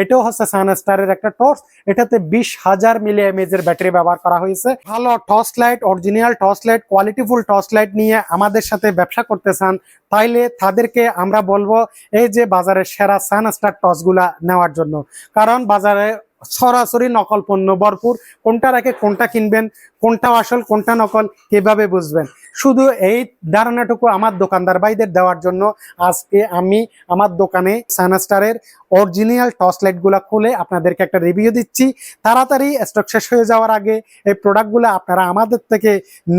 এটাও হচ্ছে সানস্টারের একটা টর্চ এটাতে বিশ হাজার মিলি এমএজের ব্যাটারি ব্যবহার করা হয়েছে। ভালো torch light original torch light qualityful torch light নিয়ে আমাদের সাথে ব্যবসা করতে চান তাইলে তাদেরকে আমরা বলব, এই যে বাজারের সেরা সানস্টার টর্চগুলা নেওয়ার জন্য। কারণ বাজারে সরাসরি নকল পণ্য ভরপুর। কোনটা রেখে, কোনটা কিনবেন কোনটা আসল, কোনটা নকল, কীভাবে বুঝবেন? শুধু এই ধারণাটুকু আমার দোকানদার ভাইদের দেওয়ার জন্য আজকে আমি আমার দোকানে সানাস্টারের অরিজিনাল টর্চ লাইটগুলো খুলে আপনাদেরকে একটা রিভিউ দিচ্ছি। তাড়াতাড়ি স্টক শেষ হয়ে যাওয়ার আগে এই প্রোডাক্টগুলো আপনারা আমাদের থেকে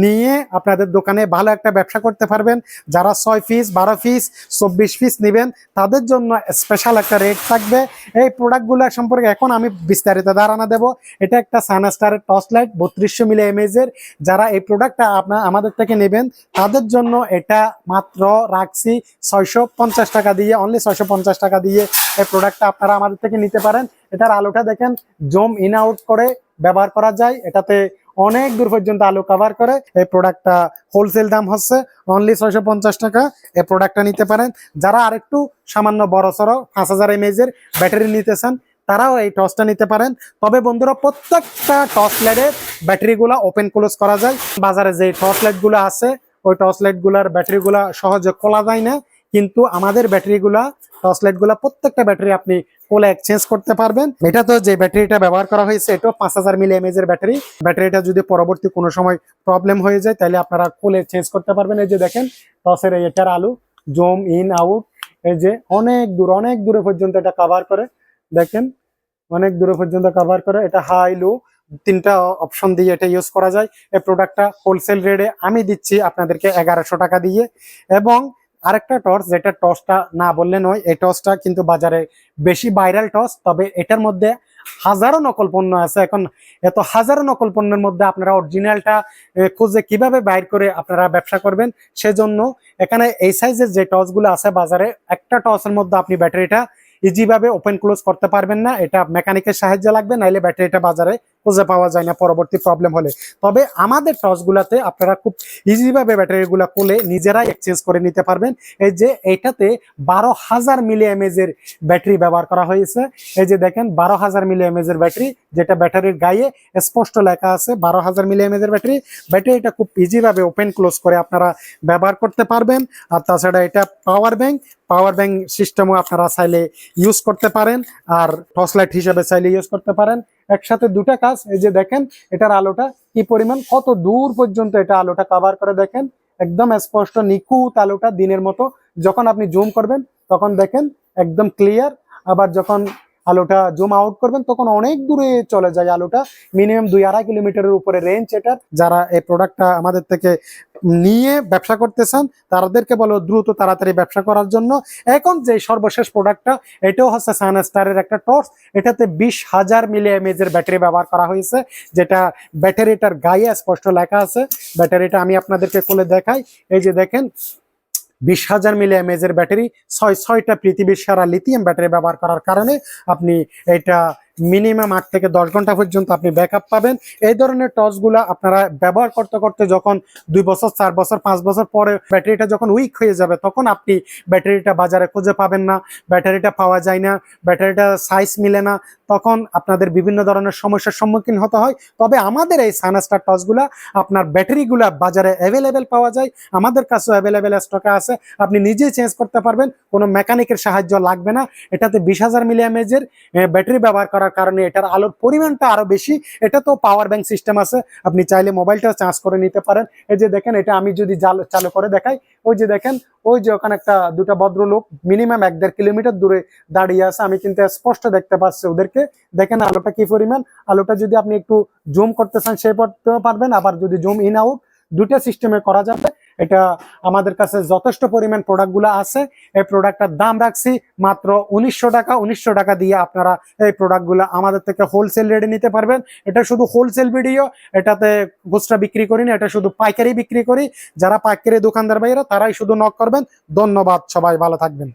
নিয়ে আপনাদের দোকানে ভালো একটা ব্যবসা করতে পারবেন। যারা ছয় পিস বারো পিস চব্বিশ পিস নেবেন, তাদের জন্য স্পেশাল একটা রেট থাকবে। এই প্রোডাক্টগুলো সম্পর্কে এখন আমি বিস্তারিত ধারণা দেব। এটা একটা সানাস্টারের টর্চ লাইট, বত্রিশশো মিলি এমএজের যারা এই প্রোডাক্টটা আপনার আমাদের থেকে নেবেন, তাদের জন্য এটা মাত্র রাখছি ছয়শো পঞ্চাশ টাকা দিয়ে অনলি ছয়শো পঞ্চাশ টাকা দিয়ে এই প্রোডাক্টটা আপনারা আমাদের থেকে নিতে পারেন। এটার আলোটা দেখেন, জম ইন আউট করে ব্যবহার করা যায়। এটাতে অনেক দূর পর্যন্ত আলো কভার করে। এই প্রোডাক্টটা হোলসেল দাম হচ্ছে অনলি ছয়শো পঞ্চাশ টাকা। এই প্রোডাক্টটা নিতে পারেন। যারা আরেকটু সামান্য বড় সড়ো পাঁচ হাজার এমএজের ব্যাটারি নিতেছেন তারাও এই টর্চটা নিতে পারেন। তবে বন্ধুরা, প্রত্যেকটা টর্চ লাইটের ব্যাটারিগুলো ওপেন ক্লোজ করা যায়। বাজারে যে টর্চ লাইটগুলো আছে, ওই টর্চ লাইটগুলোর ব্যাটারিগুলো সহজে খোলা যায় না। কিন্তু আমাদের ব্যাটারিগুলা টর্চ লাইটগুলো প্রত্যেকটা ব্যাটারি আপনি কোলে এক্সচেঞ্জ করতে পারবেন। এটা তো যে ব্যাটারিটা ব্যবহার করা হয়েছে, এটাও পাঁচ হাজার মিলি এমএজ এর ব্যাটারি। ব্যাটারিটা যদি পরবর্তী কোনো সময় প্রবলেম হয়ে যায়, তাহলে আপনারা কোলে চেঞ্জ করতে পারবেন। এই যে দেখেন, টসের এটার আলু, জোম ইন, আউট, এই যে অনেক দূর, অনেক দূরে পর্যন্ত এটা কভার করে। দেখেন, অনেক দূরে পর্যন্ত কভার করে। এটা হাই লো তিনটা অপশন দিয়ে এটা ইউজ করা যায়। এই প্রোডাক্টটা হোলসেল রেটে আমি দিচ্ছি আপনাদেরকে এগারোশো টাকা দিয়ে। এবং আরেকটা টর্চ যেটা টর্চটা না বললে নয়, এই টর্চটা কিন্তু বাজারে বেশি ভাইরাল টর্চ তবে এটার মধ্যে হাজারো নকল পণ্য আছে। এখন এত হাজারো নকল পণ্যের মধ্যে আপনারা অরিজিনালটা খুঁজে কীভাবে বাইর করে আপনারা ব্যবসা করবেন, সেজন্য এখানে এই সাইজের যে টর্চগুলো আছে বাজারে, একটা টর্চের মধ্যে আপনি ব্যাটারিটা ইজিভাবে ওপেন ক্লোজ করতে পারবেন না এটা মেকানিকের সাহায্য লাগবে নাইলে ব্যাটারিটা বাজারে খুঁজে পাওয়া যায় না, পরবর্তী প্রবলেম হলে। তবে আমাদের টর্চগুলোতে আপনারা খুব ইজিভাবে ব্যাটারিগুলো খুলে নিজেরাই এক্সচেঞ্জ করে নিতে পারবেন। এই যে এইটাতে বারো হাজার মিলি এমএজের ব্যাটারি ব্যবহার করা হয়েছে। এই যে দেখেন, বারো হাজার মিলি এমএজের ব্যাটারি যেটা ব্যাটারির গায়ে স্পষ্ট লেখা আছে, বারো হাজার মিলি এমএজের ব্যাটারি ব্যাটারিটা খুব ইজিভাবে ওপেন ক্লোজ করে আপনারা ব্যবহার করতে পারবেন। আর তাছাড়া এটা পাওয়ার ব্যাংক পাওয়ার ব্যাংক সিস্টেমও আপনারা চাইলে ইউজ করতে পারেন। আর টর্চ লাইট হিসেবে চাইলে ইউজ করতে পারেন। একসাথে দুটা কাজ। এই যে দেখেন, এটার আলোটা কি পরিমাণ? কত দূর পর্যন্ত এটা আলোটা কাভার করে দেখেন? একদম স্পষ্ট, নিখুঁত আলোটা দিনের মতো। যখন আপনি জুম করবেন, তখন দেখেন, একদম ক্লিয়ার আবার যখন আলোটা জুম আউট করবেন, তখন অনেক দূরে চলে যায় আলোটা। মিনিমাম দুই আড়াই কিলোমিটারের উপরে রেঞ্জ এটার যারা এই প্রোডাক্টটা আমাদের থেকে নিয়ে ব্যবসা করতে চান, তাদেরকে বলো দ্রুত তাড়াতাড়ি ব্যবসা করার জন্য। এখন যে সর্বশেষ প্রোডাক্টটা এটাও হচ্ছে সানস্টারের একটা টর্চ এটাতে বিশ হাজার মিলি এমএজ এর ব্যাটারি ব্যবহার করা হয়েছে, যেটা ব্যাটারিটার গায়ে স্পষ্ট লেখা আছে। ব্যাটারিটা আমি আপনাদেরকে খুলে দেখাই। এই যে দেখেন বিশ হাজার মিলি এমএজ এর ব্যাটারি, ছয়, ছয়টা পৃথিবীর সারা লিথিয়াম ব্যাটারি ব্যবহার করার কারণে আপনি এটা মিনিমাম আট থেকে দশ ঘণ্টা পর্যন্ত আপনি ব্যাকআপ পাবেন। এই ধরনের টর্চগুলো আপনারা ব্যবহার করতে করতে যখন দুই বছর, চার বছর, পাঁচ বছর পরে ব্যাটারিটা যখন উইক হয়ে যাবে, তখন আপনি ব্যাটারিটা বাজারে খুঁজে পাবেন না। ব্যাটারিটা পাওয়া যায় না ব্যাটারিটা সাইজ মিলে না। তখন আপনাদের বিভিন্ন ধরনের সমস্যার সম্মুখীন হতে হয়। তবে আমাদের এই সানাস্টার টর্চগুলো আপনার ব্যাটারিগুলো বাজারে অ্যাভেলেবেল পাওয়া যায়। আমাদের কাছেও অ্যাভেলেবেল স্টকে আছে। আপনি নিজেই চেঞ্জ করতে পারবেন। কোনো মেকানিকের সাহায্য লাগবে না। এটাতে বিশ হাজার মিলি এমএজের ব্যাটারি ব্যবহার করার কারণে এটার আলোর পরিমাণটা আরও বেশি। এটা তো পাওয়ার ব্যাংক সিস্টেম আছে। আপনি চাইলে মোবাইলটা চার্জ করে নিতে পারেন। এই যে দেখেন, এটা আমি যদি জাল, চালু করে দেখাই। ওই যে দেখেন, ওই যে ওখানে একটা দুটা ভদ্রলোক মিনিমাম এক দেড় কিলোমিটার দূরে দাঁড়িয়ে আছে। আমি কিন্তু স্পষ্ট দেখতে পাচ্ছি ওদেরকে। দেখেন আলোটা কি পরিমাণ? আলোটা যদি আপনি একটু জুম করতে চান, সে করতেও পারবেন। আবার যদি জুম ইন আউট দুটা সিস্টেমে করা যাবে। এটা আমাদের কাছে যথেষ্ট পরিমাণ প্রোডাক্টগুলো আছে। এই প্রোডাক্টটার দাম রাখছি মাত্র উনিশশো টাকা। উনিশশো টাকা দিয়ে আপনারা এই প্রোডাক্টগুলো আমাদের থেকে হোলসেল রেটে নিতে পারবেন। এটা শুধু হোলসেল ভিডিও এটাতে খুচরা বিক্রি করি না, এটা শুধু পাইকারি বিক্রি করি। যারা পাইকারি দোকানদার ভাইয়েরা, তারাই শুধু নক করবেন। ধন্যবাদ, সবাই ভালো থাকবেন।